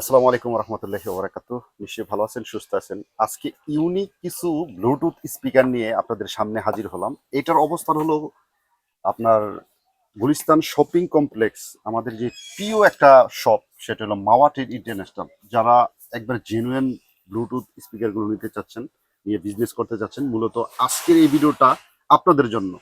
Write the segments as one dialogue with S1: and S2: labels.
S1: আসসালামু আলাইকুম রহমতুল্লাহি ওবরাকাত নিশ্চয়ই ভালো আছেন, সুস্থ আছেন। আজকে ইউনিক কিছু ব্লুটুথ স্পিকার নিয়ে আপনাদের সামনে হাজির হলাম। এটার অবস্থান হলো আপনার গুলিস্তান শপিং কমপ্লেক্স আমাদের যে প্রিয় একটা শপ সেটা হলো মাওয়াটের ইন্টারন্যাশনাল যারা একবার জেনুয়েন ব্লুটুথ স্পিকারগুলো নিতে চাচ্ছেন, নিয়ে বিজনেস করতে চাচ্ছেন, মূলত আজকের এই ভিডিওটা আপনাদের জন্য।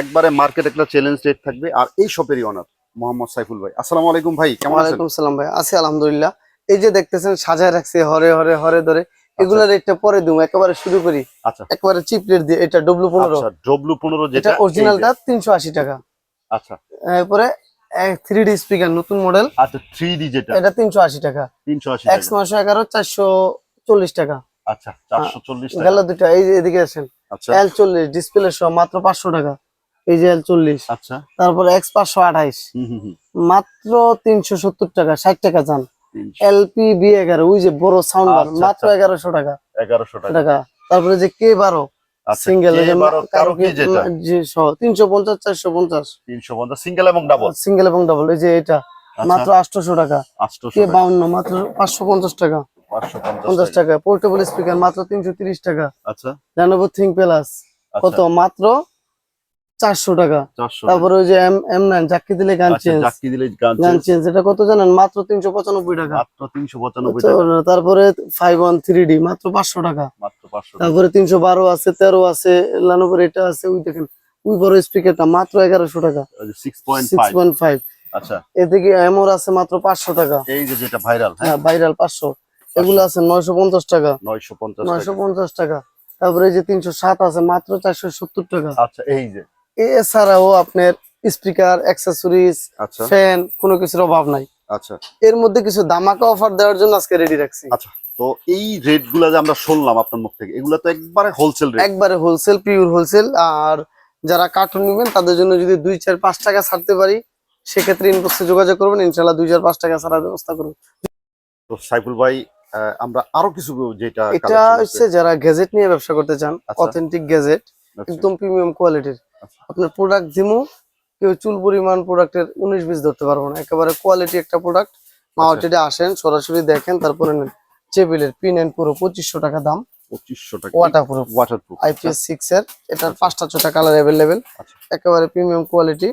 S1: একবারে মার্কেট একটা চ্যালেঞ্জ রেট থাকবে, আর এই শপেরই অনার মোহাম্মদ সাইফুল ভাই। আসসালামু আলাইকুম ভাই কেমন আছেন?
S2: ওয়ালাইকুম সালাম ভাই। আছি আলহামদুলিল্লাহ। এই যে দেখতেছেন সাজায় রাখছে হরে হরে হরে ধরে। এগুলা রেটটা পরে দিম একেবারে শুরু করি।
S1: আচ্ছা।
S2: একেবারে চিপ রেট দিয়ে এটা ডব্লু পনেরো
S1: আচ্ছা ডব্লু পনেরো যেটা
S2: অরিজিনালটা। তিনশো আশি টাকা।
S1: আচ্ছা।
S2: এরপরে থ্রি ডি স্পিকার নতুন মডেল
S1: আচ্ছা থ্রি ডি যেটা।
S2: এটা তিনশো আশি টাকা।
S1: তিনশো আশি
S2: এক্স নয়শো এগারো চারশো চল্লিশ টাকা।
S1: আচ্ছা চারশো চল্লিশ
S2: গেল দুটা এই এদিকে আসেন।
S1: আচ্ছা।
S2: এল চল্লিশ ডিসপ্লে সহ মাত্র পাঁচশো টাকা। এই যে এল চল্লিশ।
S1: আচ্ছা।
S2: তারপরে এক্স পাঁচশো আঠাইশ। মাত্র তিনশো সত্তর টাকা ষাট টাকা যান। এলপি বি এগারো ওই যে বড় সাউন্ড
S1: আচ্ছা,
S2: মাত্র
S1: আচ্ছা।
S2: এগারোশো টাকা।
S1: এগারোশো টাকা।
S2: তারপরে যে কে বারো
S1: আচ্ছা
S2: সিঙ্গেল তিনশো পঞ্চাশ চারশো পঞ্চাশ।
S1: তিনশো পঞ্চাশ সিঙ্গেল এবং ডাবল
S2: সিঙ্গেল এবং ডাবল এই যে এটা। মাত্র আটশোশো টাকা। কে বাউন্ন মাত্র পাঁচশো পঞ্চাশ টাকা। পঞ্চাশ
S1: টাকা।
S2: পোর্টেবল স্পিকার মাত্র তিনশো তিরিশ টাকা।
S1: আচ্ছা।
S2: জানাব থিঙ্ক প্লাস কত? মাত্র চারশো টাকা। তারপরে ওই যে এম এম নাইন চাকরি দিলে গান
S1: আচ্ছা
S2: চেঞ্জ
S1: চাকরি দিলে গান
S2: চেঞ্জ এটা কত জানেন? মাত্র তিনশো পঁচানব্বই টাকা।
S1: মাত্র তিনশো পঁচানব্বই টাকা।
S2: তারপরে ফাইভ ওয়ান থ্রি ডি মাত্র পাঁচশো টাকা।
S1: মাত্র পাঁচশো
S2: তারপরে তিনশো বারো আছে তেরো আছে লানোভের এটা আছে ওই দেখেন ওই বড় স্পিকারটা মাত্র এগারোশো টাকা।
S1: সিক্স পয়েন্ট ফাইভ আচ্ছা।
S2: এদিকে এমর আছে মাত্র পাঁচশো টাকা।
S1: এই যে যেটা ভাইরাল হ্যাঁ?
S2: হ্যাঁ ভাইরাল পাঁচশো। এগুলো আছে নয়শো পঞ্চাশ টাকা।
S1: নয়শো পঞ্চাশ
S2: নয়শো পঞ্চাশ টাকা। তারপরে যে তিনশো সাত আছে মাত্র চারশো সত্তর টাকা।
S1: আচ্ছা এই যে।
S2: এছাড়াও আপনার স্পিকার অ্যাক্সেসরিজ
S1: আচ্ছা।
S2: ফ্যান কোনো কিছুর অভাব নাই।
S1: আচ্ছা।
S2: এর মধ্যে কিছু দামাকা অফার দেওয়ার জন্য আজকে রেডি রাখছি।
S1: আচ্ছা তো এই রেটগুলা যে আমরা শুনলাম আপনার মুখ থেকে এগুলা তো একবারে হোলসেল
S2: একবারে হোলসেল পিওর হোলসেল আর যারা কার্টুন নেবেন তাদের জন্য যদি দুই চার পাঁচ টাকা ছাড়তে পারি সেক্ষেত্রে ইনবক্সে যোগাযোগ করবেন ইনশাল্লাহ দুই চার পাঁচ টাকা ছাড়ার ব্যবস্থা করব।
S1: তো সাইফুল ভাই আমরা আরও কিছু যেটা
S2: এটা হচ্ছে যারা গ্যাজেট নিয়ে ব্যবসা করতে চান
S1: আচ্ছা।
S2: অথেন্টিক গ্যাজেট
S1: আচ্ছা,
S2: একদম প্রিমিয়াম কোয়ালিটির
S1: আচ্ছা।
S2: আপনার প্রোডাক্ট দিমু কেউ চুল পরিমাণ প্রোডাক্টের উনিশ বিশ ধরতে পারব না। একেবারে কোয়ালিটি একটা প্রোডাক্ট
S1: আচ্ছা।
S2: মাওয়াটিতে আসেন সরাসরি দেখেন তারপরে নেন। চেবিলের পিন এন্ড পুরো পঁচিশশো টাকা দাম।
S1: পঁচিশশো টাকা।
S2: আইপিএস সিক্স এর। এটার পাঁচটা ছটা কালার অ্যাভেলেবেল
S1: আচ্ছা।
S2: একেবারে প্রিমিয়াম কোয়ালিটি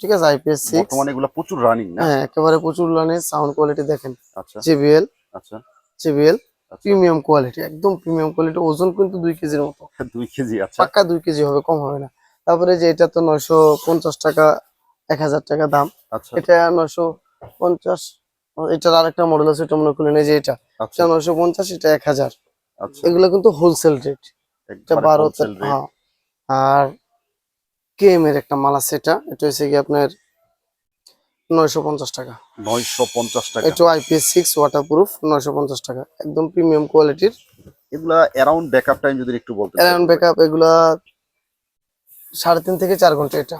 S2: ঠিক আছে আইপিএস সিক্স
S1: বর্তমানে এগুলা প্রচুর রানিং না?
S2: হ্যাঁ একেবারে প্রচুর সাউন্ড কোয়ালিটি দেখেন।
S1: আচ্ছা।
S2: জেবিএল
S1: আচ্ছা।
S2: জেবিএল
S1: আচ্ছা।
S2: প্রিমিয়াম কোয়ালিটি একদম প্রিমিয়াম কোয়ালিটি ওজন কিন্তু দুই কেজির মতো।
S1: দুই কেজি আচ্ছা।
S2: পাক্কা দুই কেজি হবে কম হবে না। তারপরে যে এটা তো নয়শো পঞ্চাশ টাকা এক হাজার টাকা দাম।
S1: আচ্ছা।
S2: এটা নয়শো পঞ্চাশ এটার আরেকটা মডেল আছে এটা মনে করলেন এই যে এটা।
S1: আচ্ছা।
S2: এটা নয়শো পঞ্চাশ এটা এক হাজার।
S1: আচ্ছা।
S2: এগুলো কিন্তু হোলসেল রেট এটা বারো হ্যাঁ। আর কেএম এর একটা মাল আছে এটা। এটা হচ্ছে কি আপনার নয়শো পঞ্চাশ টাকা।
S1: নয়শো পঞ্চাশ টাকা।
S2: এটা আইপিএস সিক্স ওয়াটার প্রুফ নয়শো পঞ্চাশ টাকা। একদম প্রিমিয়াম কোয়ালিটির
S1: এগুলা অ্যারাউন্ড ব্যাকআপ টাইম যদি একটু বলতে
S2: অ্যারাউন্ড ব্যাকআপ এগুলা সাড়ে তিন থেকে চার ঘণ্টা এটা।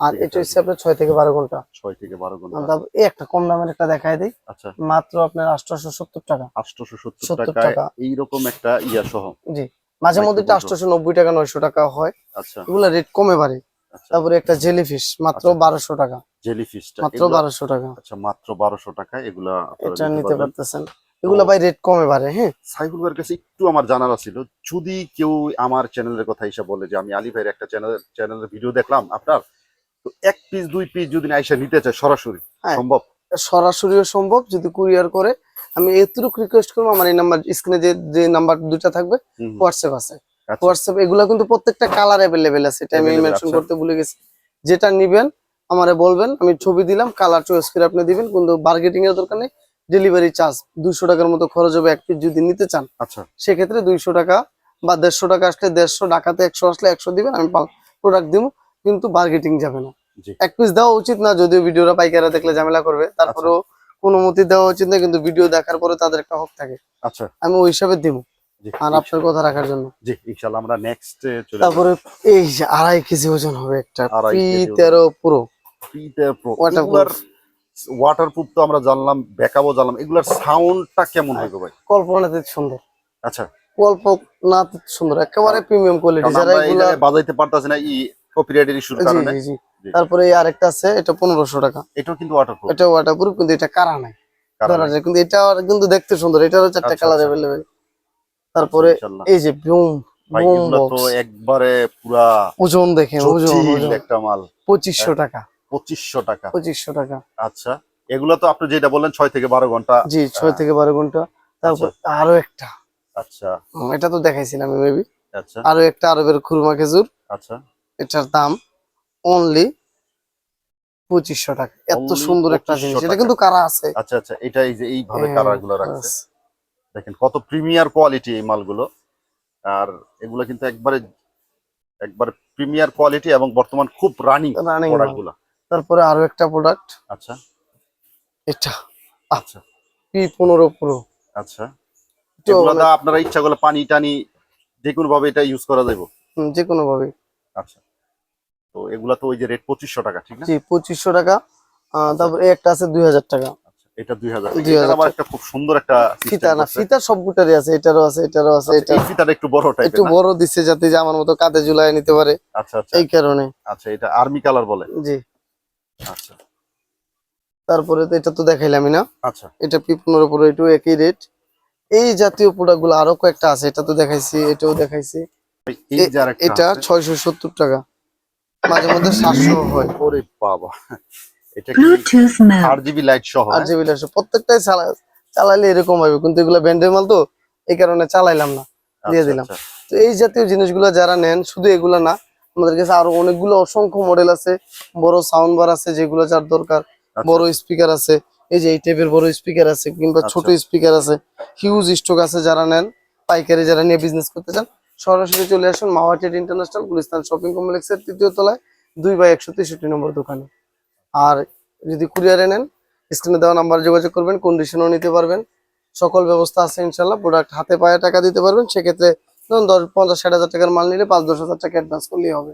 S2: আর এটা হচ্ছে আপনার ছয় থেকে বারো ঘণ্টা।
S1: ছয় থেকে বারো
S2: ঘণ্টা। এই একটা কম দামের একটা দেখায় দিই।
S1: আচ্ছা।
S2: মাত্র আপনার আটশোশো সত্তর টাকা।
S1: আটশোশো সত্তর
S2: টাকা।
S1: এইরকম একটা ইয়া সহ
S2: জি। মাঝে মধ্যে আটশোশো নব্বই টাকা নয়শো টাকা হয়।
S1: আচ্ছা।
S2: এগুলা রেট কমে বাড়ে।
S1: আচ্ছা।
S2: তারপরে একটা জেলি ফিশ মাত্র
S1: আচ্ছা।
S2: বারোশো টাকা।
S1: জেলি ফিশটা
S2: মাত্র বারোশো টাকা।
S1: আচ্ছা মাত্র বারোশো টাকা এগুলা
S2: এটা
S1: নিতে
S2: পারতেছেন। এগুলা ভাই রেট কমে বাড়ে হ্যাঁ।
S1: সাইফুল ভাইয়ের কাছে একটু আমার জানার ছিল যদি কেউ আমার চ্যানেলের কথা হিসাব বলে যে আমি আলী ভাইয়ের একটা চ্যানেল চ্যানেলের ভিডিও দেখলাম আপনার তো এক পিস দুই পিস যদি আইসা নিতে চায় সরাসরি
S2: হ্যাঁ।
S1: সম্ভব?
S2: সরাসরিও সম্ভব যদি কুরিয়ার করে আমি এতটুকু রিকোয়েস্ট করব আমার এই নাম্বার স্ক্রিনে যে যে নাম্বার দুইটা থাকবে হোয়াটসঅ্যাপ আছে।
S1: আচ্ছা,
S2: হোয়াটসঅ্যাপ এগুলা কিন্তু প্রত্যেকটা কালার অ্যাভেলেবেল আছে এটা আমি মেনশন করতে ভুলে গেছি। যেটা নিবেন আমারে বলবেন আমি ছবি দিলাম কালার চয়েস করে আপনি দিবেন কিন্তু বার্গেটিং এর দরকার নেই। ডেলিভারি চার্জ দুইশো টাকার মতো খরচ হবে এক পিস যদি নিতে চান
S1: আচ্ছা।
S2: সেক্ষেত্রে দুইশো টাকা বা দেড়শো টাকা আসলে দেড়শো ঢাকাতে একশো আসলে একশো দিবেন আমি প্রোডাক্ট দিব কিন্তু বার্গেটিং যাবে না। এক পিস দেওয়া উচিত না যদিও ভিডিওটা পাইকারা দেখলে ঝামেলা করবে তারপরেও কোনো মতি দেওয়া উচিত না কিন্তু ভিডিও দেখার পরে তাদের একটা হক থাকে।
S1: আচ্ছা।
S2: আমি ওই হিসাবে দিব আর আপনার কথা রাখার জন্য।
S1: জি ইনশাল্লাহ আমরা নেক্সট
S2: তারপরে এই আড়াই কেজি ওজন হবে একটা পি তেরো পুরো
S1: ওয়াটার
S2: Waterproof।
S1: ওয়াটারপ্রুফ তো আমরা জানলাম ব্যাকআপও জানলাম। এগুলার সাউন্ডটা কেমন হবে ভাই?
S2: কল্পনাতে সুন্দর।
S1: আচ্ছা।
S2: কল্পনাতে সুন্দর একেবারে প্রিমিয়াম কোয়ালিটি যারা এগুলা
S1: বাজাইতে পারতাছি না ই কপিরাইটের ইস্যুর কারণে।
S2: জি। জি। তারপরে এই আরেকটা আছে এটা পনেরোশো টাকা।
S1: এটাও কিন্তু ওয়াটারপ্রুফ
S2: এটা ওয়াটারপ্রুফ কিন্তু এটা কারা নাই ধরা যায় কিন্তু এটা আর কিন্তু দেখতে সুন্দর এটারও চারটা
S1: আচ্ছা,
S2: কালার
S1: আচ্ছা।
S2: অ্যাভেলেবেল তারপরে এই যে বুম বুম
S1: তো একবারে পুরা
S2: ওজন দেখেন ওজন ওজন।
S1: একটা মাল।
S2: পঁচিশশো টাকা।
S1: পঁচিশশো টাকা।
S2: পঁচিশশো টাকা।
S1: আচ্ছা এগুলো তো আপনি যেটা বললেন ছয় থেকে বারো ঘণ্টা।
S2: জি ছয় থেকে বারো ঘণ্টা। তারপর আরও একটা।
S1: আচ্ছা।
S2: এটা তো দেখাইছিলাম মেবি
S1: আচ্ছা।
S2: আরও একটা আরবের খুরমা খেজুর।
S1: আচ্ছা।
S2: এটার দাম অনলি পঁচিশশো টাকা। এত সুন্দর একটা জিনিস। এটা কিন্তু কারা আছে?
S1: আচ্ছা আচ্ছা এটা এই যে এইভাবে
S2: হ্যাঁ,
S1: কালারগুলো রাখছে। দেখেন কত প্রিমিয়ার কোয়ালিটি এই মালগুলো। আর এগুলো কিন্তু একবারে একবার প্রিমিয়ার কোয়ালিটি এবং বর্তমান খুব রানিং
S2: Running
S1: প্রোডাক্টগুলো
S2: তারপরে আরও একটা প্রোডাক্ট
S1: আচ্ছা।
S2: এটা।
S1: আচ্ছা।
S2: পি পনেরো প্রো
S1: আচ্ছা। আপনারা ইচ্ছা করলে পানি টানি যে কোনো ভাবে এটা ইউজ করা যাবে
S2: যে কোনো ভাবে
S1: আচ্ছা। তো এগুলা তো ওই যে রেট পঁচিশশো টাকা ঠিক না?
S2: জি পঁচিশশো টাকা। আহ, তারপরে একটা আছে দুই হাজার টাকা।
S1: আচ্ছা এটা দুই হাজার
S2: 2000
S1: এটা আবার একটা খুব সুন্দর একটা
S2: ফিতা না। ফিতা সবগুটারই আছে এটারও আছে এটারও আছে
S1: আচ্ছা,
S2: এটা
S1: এই ফিতাটা একটু বড় টাইপের একটু
S2: বড় দিচ্ছে যাতে যে আমার মতো কাঁধে ঝুলাই নিতে পারে।
S1: আচ্ছা আচ্ছা।
S2: এই কারণে।
S1: আচ্ছা এটা আর্মি কালার বলে।
S2: জি।
S1: আচ্ছা।
S2: তারপরে তো এটা তো দেখাইলামই না।
S1: আচ্ছা।
S2: এটা পি পনেরো প্রো এটাও একই রেট এই জাতীয় প্রোডাক্টগুলো আরও কয়েকটা আছে এটা তো দেখাইছি এটাও দেখাইছি।
S1: এই এই
S2: এ-
S1: যে আরেকটা
S2: এটা। ছয়শো সত্তর টাকা। মাঝে মধ্যে সাতশো হয়।
S1: ওরে বাবা। এটা লাইট সহ
S2: আর
S1: হ্যাঁ?
S2: যে বিলাস প্রত্যেকটাই চালা- চালাইলে এরকম হবে। কিন্তু এগুলো ব্যান্ডের মাল তো এই কারণে চালাইলাম না। দিয়ে
S1: আচ্ছা,
S2: দিলাম।
S1: আচ্ছা।
S2: তো এই জাতীয় জিনিসগুলো যারা নেন শুধু এগুলো না আমাদের কাছে আরও অনেকগুলো অসংখ্য মডেল আছে বড় সাউন্ড বার আছে যেগুলো যার দরকার
S1: আচ্ছা,
S2: বড় স্পিকার আছে এই যে এই টাইপের বড় স্পিকার আছে কিংবা ছোট স্পিকার আছে হিউজ স্টক আছে যারা নেন পাইকারি যারা নিয়ে বিজনেস করতে চান সরাসরি চলে আসুন মাওয়াটেড ইন্টারন্যাশনাল গুলিস্তান শপিং কমপ্লেক্সের তৃতীয় তলায় দুই বাই একশো তেষট্টি নম্বর দোকানে। আর যদি কুরিয়ারে নেন স্ক্রিনে দেওয়া নাম্বার যোগাযোগ করবেন কন্ডিশনও নিতে পারবেন। সকল ব্যবস্থা আছে ইনশাল্লাহ প্রোডাক্ট হাতে পায়ে টাকা দিতে পারবেন সেক্ষেত্রে ধরুন দশ, পঞ্চাশ, ষাট হাজার টাকার মাল নিলে পাঁচ, দশ হাজার টাকা অ্যাডভান্স করলেই হবে।